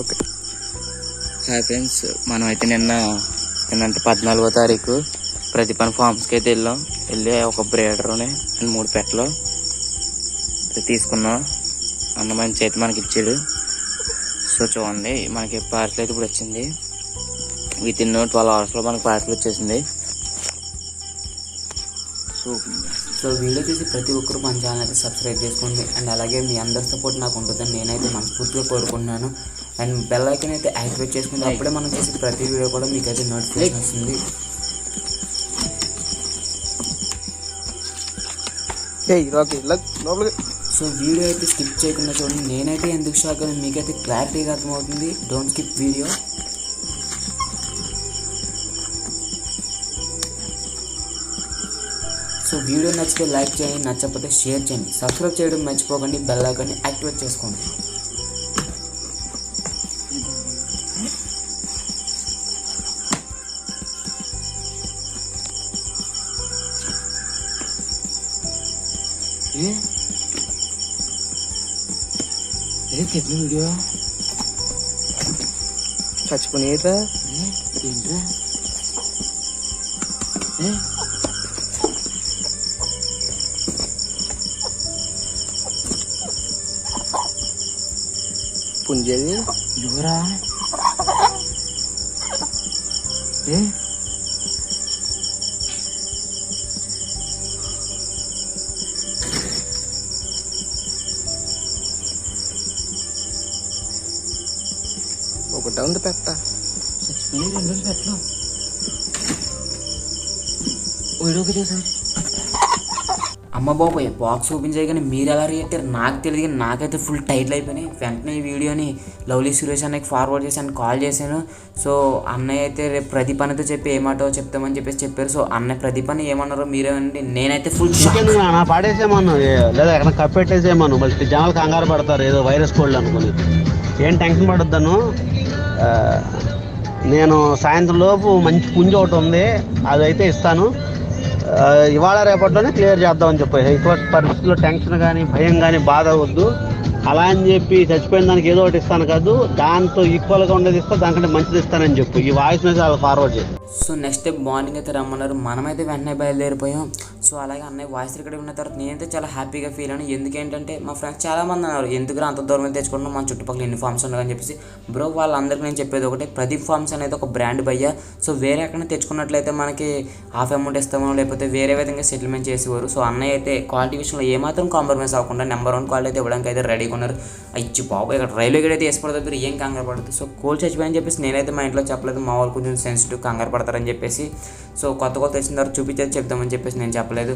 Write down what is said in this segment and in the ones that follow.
Okay. Hi friends మనం అయితే నిన్న నిన్నంటే పద్నాలుగో తారీఖు ప్రతిపన్ ఫార్మ్స్కి అయితే వెళ్ళాం. వెళ్ళి ఒక బ్రేడర్ని అండ్ మూడు పెట్టలు తీసుకున్నాం. అన్న మంచి అయితే మనకి ఇచ్చాడు. సో చూడండి మనకి పార్సల్ అయితే ఇప్పుడు వచ్చింది. విత్ ఇన్ ట్వెల్వ్ అవర్స్లో మనకి పార్సల్ వచ్చేసింది. సో సో వీడియో చూసి ప్రతి ఒక్కరు మన ఛానల్ అయితే సబ్స్క్రైబ్ చేసుకోండి. అండ్ అలాగే మీ అందరి సపోర్ట్ నాకు ఉంటుందని నేనైతే మనస్ఫూర్తిగా కోరుకుంటున్నాను. అండ్ బెల్ ఐకన్ అయితే యాక్టివేట్ చేసుకుంటే అప్పుడే మనం చేసే ప్రతి వీడియో కూడా మీకు అయితే నోటిఫికేషన్ వస్తుంది. సో వీడియో అయితే స్కిప్ చేయకుండా చూడండి. నేనైతే ఎందుకు షాక్ అని మీకైతే క్లారిటీగా అర్థమవుతుంది. Don't skip video so video నచ్చితే లైక్ చేయండి. నచ్చకపోతే షేర్ చేయండి. సబ్స్క్రైబ్ చేయడం మర్చిపోకండి. బెల్ ఐకాన్ని యాక్టివేట్ చేసుకోండి. ఏ ఏ చెప్పిన వీడియో చచ్చిపోయిరా ఏ ఏంట్రా ఏ పుంజేది ఎవరా ఏ ఒకటే ఉంది చేసారు అమ్మ బాబోయ్ బాక్స్ ఓపెన్ చేయగానే మీరు ఎలా రియాక్ట్ నాకు తెలియదు కానీ నాకైతే ఫుల్ టైట్లు అయిపోయినాయి. వెంటనే ఈ వీడియోని లవ్లీ సురేష్ అన్నకి ఫార్వర్డ్ చేశాను కాల్ చేశాను. సో అన్నయ్య అయితే రేపు ప్రదీప్ అన్నతో చెప్పి ఏమాటో చెప్తామని చెప్పేసి చెప్పారు. సో అన్నయ్య ప్రదీప్ అని ఏమన్నారో మీరేమండి నేనైతే ఫుల్ షాక్ ఇంకెందుకు నాన్న పాడేసేమను ఏ- లేదా ఎక్కడ కప్పెట్టేసేమను మళ్ళీ జనాలు కంగారు పడతారు ఏదో వైరస్ కోల్డ్ అనుకుని. ఏం టెన్షన్ పడొద్దాను నేను సాయంత్రం లోపు మంచి పుంజి ఒకటి ఉంది అదైతే ఇస్తాను. ఇవాళ రేపట్లోనే క్లియర్ చేద్దామని చెప్పి ఇటువంటి పరిస్థితుల్లో టెన్షన్ కానీ భయం కానీ బాధ వద్దు. అలా అని చెప్పి చచ్చిపోయిన దానికి ఏదో ఒకటి ఇస్తాను కాదు దాంతో ఈక్వల్గా ఉండేది ఇస్తా దానికంటే మంచిది ఇస్తానని చెప్పు. ఈ వాయిస్ మెసేజ్ వాళ్ళు ఫార్వర్డ్ చేసి సో నెక్స్ట్ డే మార్నింగ్ అయితే రమ్మన్నారు. మనమైతే వెంటనే బయలుదేరిపోయాం. సో అలాగే అన్నయ్య వాయిస్ రికార్డ్ ఉన్న తర్వాత నేనైతే చాలా హ్యాపీగా ఫీల్ అయ్యాను ఎందుకేంటంటే మా ఫ్రెండ్స్ చాలా మంది అన్నారు ఎందుకు అంత దూరం అయితే తెచ్చుకుంటున్నాం మన చుట్టుపక్కల ఎన్ని ఫార్మ్స్ ఉన్నాయని చెప్పేసి. బ్రో వాళ్ళందరికీ నేను చెప్పేది ఒకటి ప్రదీప్ ఫార్మ్స్ అనేది ఒక బ్రాండ్ భయ్య. సో వేరే ఎక్కడ తెచ్చుకున్నట్లయితే మనకి హాఫ్ అమౌంట్ ఇస్తామో లేకపోతే వేరే విధంగా సెటిల్మెంట్ చేసేవారు. సో అన్నయ్య అయితే క్వాలిటీ విషయంలో ఏమాత్రం కాంప్రమైజ్ అవ్వకుండా నెంబర్ వన్ క్వాలిటీ అయితే ఇవ్వడానికి అయితే రెడీగా ఉన్నారు. ఇచ్చి బాబు ఇక్కడ రైల్వే గేట్ అయితే వేసుకోవడం దగ్గర ఏం కంగారు పడదు సో కోల్ చచ్చిపోయని చెప్పేసి నేనైతే మా ఇంట్లో చెప్పలేదు. మా వాళ్ళు కొంచెం సెన్సిటివ్ కంగారు పడతారని చెప్పేసి. సో కొత్త కొత్త వచ్చిన తర్వాత చూపించేది చెప్దామని చెప్పేసి నేను చెప్పలేదు.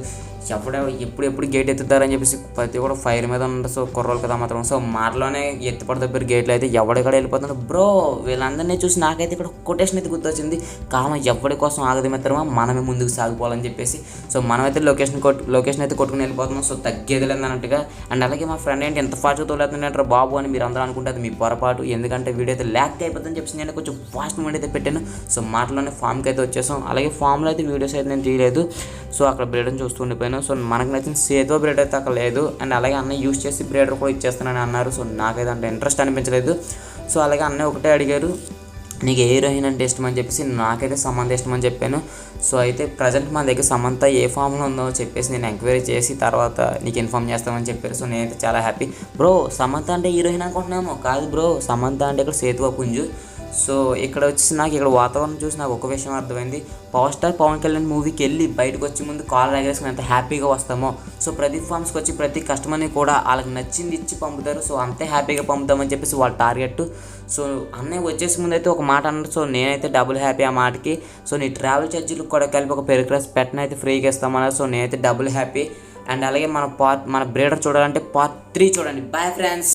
చెప్పడం ఎప్పుడు ఎప్పుడు గేట్ ఎత్తుతారని చెప్పేసి ప్రతి కూడా ఫైర్ మీద ఉన్నారు సో కుర్రోలు కదా మాత్రం. సో మాటలోనే ఎత్తుపడి దగ్గర గేట్లు అయితే ఎవడెక్కడ వెళ్ళిపోతున్నారు బ్రో వీళ్ళందరినీ చూసి నాకైతే ఇక్కడ కొటేషన్ అయితే గుర్తొచ్చింది. కామ ఎవరి కోసం ఆగదు మిత్రమా? మనమే ముందుకు సాగిపోవాలని చెప్పేసి. సో మనమైతే లొకేషన్ కొట్ లొకేషన్ అయితే కొట్టుకుని వెళ్ళిపోతున్నాం. సో తగ్గేది లేదన్నట్టుగా. అండ్ అలాగే మా ఫ్రెండ్ ఏంటి ఎంత ఫాస్ట్ తోలేస్తుందంటారు బాబు అని మీరు అందరూ అనుకుంటే అది మీ పొరపాటు. ఎందుకంటే వీడియో అయితే ల్యాక్ అయిపోతుందని చెప్పి నేను కొంచెం ఫాస్ట్ మూడ్ అయితే పెట్టాను. సో మాటలోనే ఫామ్కి అయితే వచ్చేసాం. అలాగే ఫామ్లో అయితే వీడియోస్ అయితే నేను తీయలేదు సో అక్కడ బ్రేడర్ని చూస్తూ ఉండిపోయాను. సో మనకు నచ్చిన సేదో బ్రేడ్ అయితే అక్కడ లేదు. అండ్ అలాగే అన్న యూస్ చేసి బ్రేడర్ కూడా ఇచ్చేస్తానని అన్నారు. సో నాకైతే అంత ఇంట్రెస్ట్ అనిపించలేదు. సో అలాగే అన్నయ్య ఒకటే అడిగారు. నీకు ఏ హీరోయిన్ అంటే ఇష్టం అని చెప్పేసి నాకైతే సమంత ఇష్టం అని చెప్పాను. సో అయితే ప్రజెంట్ మా దగ్గర సమంత ఏ ఫామ్లో ఉందో చెప్పేసి నేను ఎంక్వైరీ చేసి తర్వాత నీకు ఇన్ఫామ్ చేస్తామని చెప్పారు. సో నేనైతే చాలా హ్యాపీ. బ్రో సమంత అంటే హీరోయిన్ అనుకుంటున్నాము? కాదు బ్రో సమంత అంటే ఇక్కడ సేతువ పుంజు. సో ఇక్కడ వచ్చేసి నాకు ఇక్కడ వాతావరణం చూసి నాకు ఒక విషయం అర్థమైంది. పవర్ స్టార్ పవన్ కళ్యాణ్ మూవీకి వెళ్ళి బయటకు వచ్చే ముందు కాల్ ఎగరేసుకుని ఎంత హ్యాపీగా వస్తామో. సో ప్రతి ఫామ్స్కి వచ్చి ప్రతి కస్టమర్ని కూడా వాళ్ళకి నచ్చింది ఇచ్చి పంపుతారు. సో అంతే హ్యాపీగా పంపుతామని చెప్పేసి వాళ్ళ టార్గెట్ సో అన్నయ్య వచ్చేసి ముందు అయితే ఒక మాట అన్నారు సో నేనైతే డబుల్ హ్యాపీ ఆ మాటకి. సో నీ ట్రావెల్ ఛార్జీలు కూడా కలిపి ఒక పెరిక్రాస్ పెట్టనైతే ఫ్రీగా ఇస్తామన్నారు. సో నేనైతే డబుల్ హ్యాపీ అండ్ అలాగే మన పార్ట్ మన బ్రేడర్ చూడాలంటే పార్ట్ త్రీ చూడండి. Bye friends